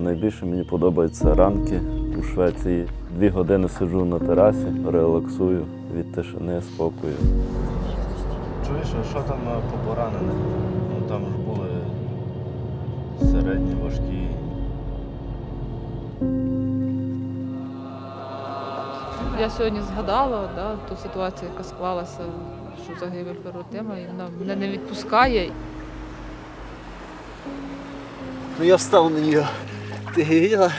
Найбільше мені подобаються ранки у Швеції. Дві години сиджу на терасі, релаксую від тишини, спокою. Чуєш, а що там е, по поранених? Ну там ж були середні, важкі. Я сьогодні згадала да, ту ситуацію, яка склалася, що загибель Перотима, і вона мене не відпускає. Ну я встав на нее. Ты?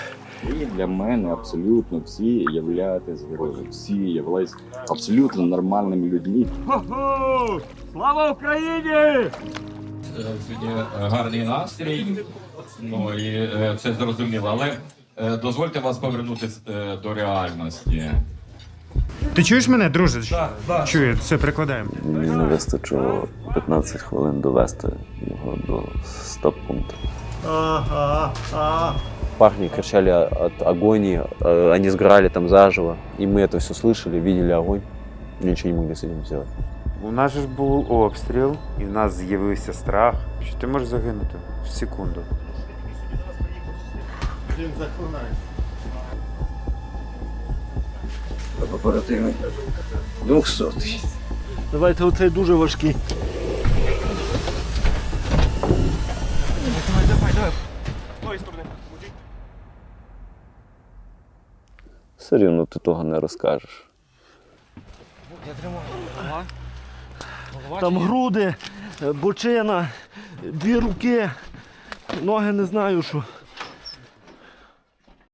І для мене абсолютно всі являєтесь героями. Всі являються абсолютно нормальними людьми. Слава Україні! Сьогодні е, гарний настрій, ну і е, це зрозуміло. Але е, дозвольте вас повернути е, до реальності. Ти чуєш мене, друже? Так, Чую, все, прикладаємо. Мені не вистачило 15 хвилин довести його до стоп-пункту. Парни кричали от агонии, э, они сгорали там заживо. И мы это все слышали, видели огонь, и ничего не могли с этим сделать. У нас же ж був обстріл, і в нас з'явився страх, що ти можеш загинути в секунду. Давайте оцей дуже важкий. Все рівно ти того не розкажеш. Там груди, е, бочина, дві руки, ноги не знаю що.